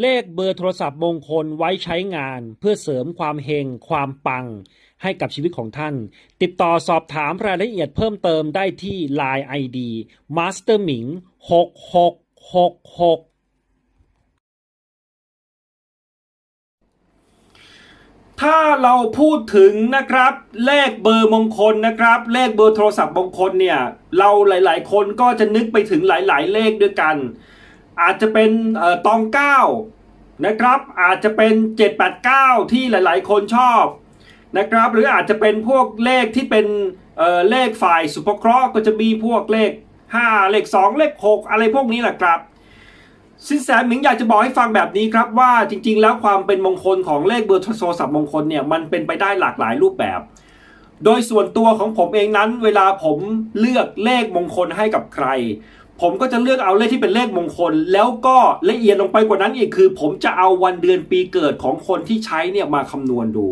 เลขเบอร์โทรศัพท์มงคลไว้ใช้งาน เพื่อเสริมความเฮงความปัง ให้กับชีวิตของท่าน ติดต่อสอบถามรายละเอียดเพิ่มเติมได้ที่ Line ID Master Ming 6666ถ้าเราพูดถึงนะครับ เลขเบอร์มงคลนะครับ เลขเบอร์โทรศัพท์มงคลเนี่ย เราหลาย ๆ คนก็จะนึกไปถึงหลาย ๆ เลขด้วยกัน อาจจะเป็นตองเก้านะครับอาจจะเป็น 789 ที่หลายๆ คนชอบนะครับหรืออาจจะเป็นพวกเลขที่เป็นเเลขฝ่ายสุภเคราะห์ก็จะมีพวกเลข 5 เลข 2 เลข 6 อะไรพวกนี้แหละครับสินแสหมิงอยากจะบอกให้ฟังแบบนี้ครับว่าจริงๆ แล้วความเป็นมงคลของเลขเบอร์โทรศัพท์มงคลเนี่ยมันเป็นไปได้หลากหลายรูปแบบ โดยส่วนตัวของผมเองนั้น เวลาผมเลือกเลขมงคลให้กับใคร ผมก็จะเลือกเอาเลขที่เป็นเลขมงคล แล้วก็ละเอียดลงไปกว่านั้นอีกคือ ผมจะเอาวันเดือนปีเกิดของคนที่ใช้เนี่ยมาคำนวณดู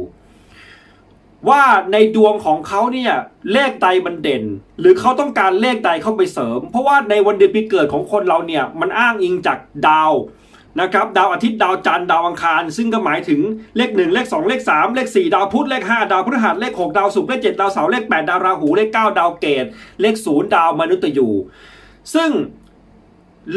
ว่าในดวงของเขาเนี่ยเลขใดมันเด่น หรือเขาต้องการเลขใดเข้าไปเสริม เพราะว่าในวันเดือนปีเกิดของคนเราเนี่ยมันอ้างอิงจากดาวนะครับดาวอาทิตย์ดาวจันทร์ดาวอังคาร ซึ่งก็หมายถึงเลข 1 เลข 2 เลข 3 เลข 4 ดาวพุธเลข 5 ดาวพฤหัสเลข 6 ดาวศุกร์เลข 7 ดาวเสาร์เลข 8 ดาวราหูเลข 9 ดาวเกตเลข 0 ดาวมนุษย์ยู ซึ่ง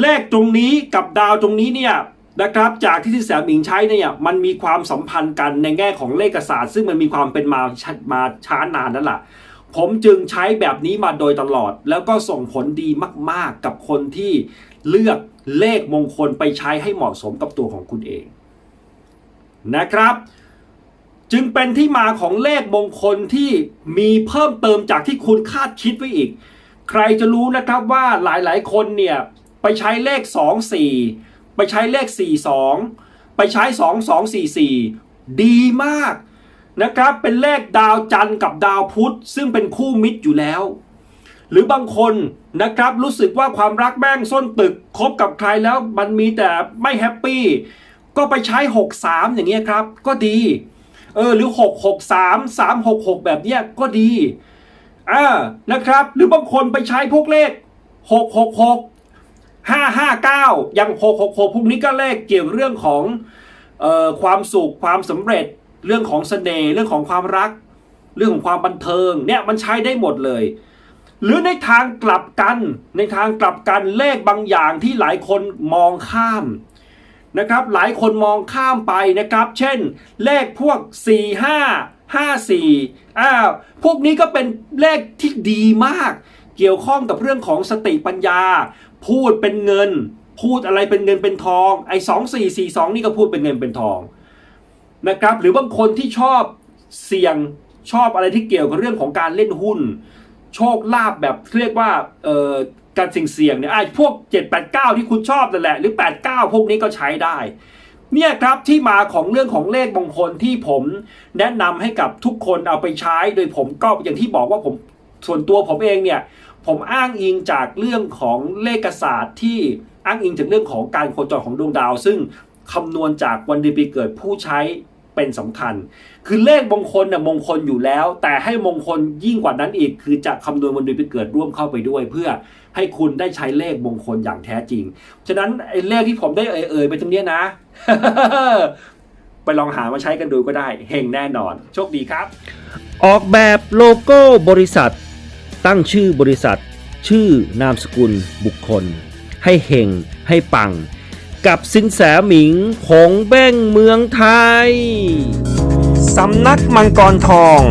เลขตรงนี้กับดาวตรงนี้เนี่ยนะครับจากที่ที่แสมิงใช้เนี่ยมันมีความสัมพันธ์กันในแง่ของเลขศาสตร์ซึ่งมันมีความเป็นมาชัดมาช้านานนั่นแหละผมจึงใช้แบบนี้มาโดยตลอด แล้วก็ส่งผลดีมาก ๆ กับคนที่เลือกเลขมงคลไปใช้ให้เหมาะสมกับตัวของคุณเองนะครับ จึงเป็นที่มาของเลขมงคลที่มีเพิ่มเติมจากที่คุณคาดคิดไว้อีก ใครจะรู้นะครับว่าหลายๆ คนเนี่ยไปใช้เลข 2 4 ไปใช้เลข 4 2 ไปใช้ 2 2 4 4 ดีมากนะครับเป็นเลขดาวจันทร์กับดาวพุธ ซึ่งเป็นคู่มิตรอยู่แล้ว หรือบางคนนะครับรู้สึกว่าความรักแม่งส้นตึกคบกับใครแล้วมันมีแต่ไม่แฮปปี้ก็ไปใช้ 6 3 อย่างเงี้ยครับ ก็ดีเออหรือ 6 6 3 3 6 6 แบบเนี้ยก็ดี อ่านะครับ หรือบางคนไปใช้พวกเลข 6 6 6 5 5 9 อย่าง 6 6 6 พวกนี้ก็เลขเกี่ยวเรื่องของออความสุขความสำเร็จ เรื่องของเสน่ห์เรื่องของความรัก เรื่องของความบันเทิงเนี่ยมันใช้ได้หมดเลย หรือในทางกลับกันในทางกลับกันเลขบางอย่างที่หลายคนมองข้ามนะครับ หลายคนมองข้ามไปนะครับ เช่น เลขพวก 4 5 5 4อ้าวพวกนี้ก็เป็นเลขที่ดีมาก เกี่ยวข้องกับเรื่องของสติปัญญา พูดเป็นเงิน พูดอะไรเป็นเงินเป็นทองไอ้สองสี่สี่สองนี่ก็พูดเป็นเงินเป็นทองนะครับ หรือบางคนที่ชอบเสี่ยงชอบอะไรที่เกี่ยวกับเรื่องของการเล่นหุ้น โชคลาภแบบเรียกว่าเอ่อการเสี่ยงเสี่ยงเนี่ยไอ้พวก 789 ที่คุณชอบนั่นแหละ หรือ 89 พวกนี้ก็ใช้ได้ เนี่ยครับที่มาของเรื่องของเลขมงคลที่ผมแนะนำให้กับทุกคนเอาไปใช้ โดยผมก็อย่างที่บอกว่าผมส่วนตัวผมเองเนี่ยผมอ้างอิงจากเรื่องของเลขศาสตร์ที่อ้างอิงจากเรื่องของการโคจรของดวงดาว ซึ่งคำนวณจากวันเดือนปีเกิดผู้ใช้ เป็นสำคัญ คือเลขมงคลเนี่ยมงคลอยู่แล้ว แต่ให้มงคลยิ่งกว่านั้นอีก คือจะคำนวณวันเดือนปีเกิดร่วมเข้าไปด้วย เพื่อให้คุณได้ใช้เลขมงคลอย่างแท้จริง ฉะนั้นไอ้เลขที่ผมได้เอ่ยๆไปตรงเนี้ยนะ ไปลองหามาใช้กันดูก็ได้เฮงแน่นอน โชคดีครับ ออกแบบโลโก้บริษัท ตั้งชื่อบริษัท ชื่อนามสกุลบุคคล ให้เฮงให้ปัง กับสินแสหมิงคงแบ้งเมืองไทย สำนักมังกรทอง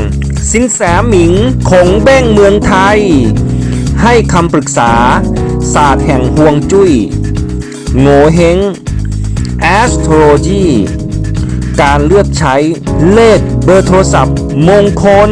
สินแสหมิงคงแบ้งเมืองไทย ให้คำปรึกษา ศาสตร์แห่งห่วงจุ้ยโง่เฮง astrology การเลือกใช้เลขเบอร์โทรศัพท์มงคล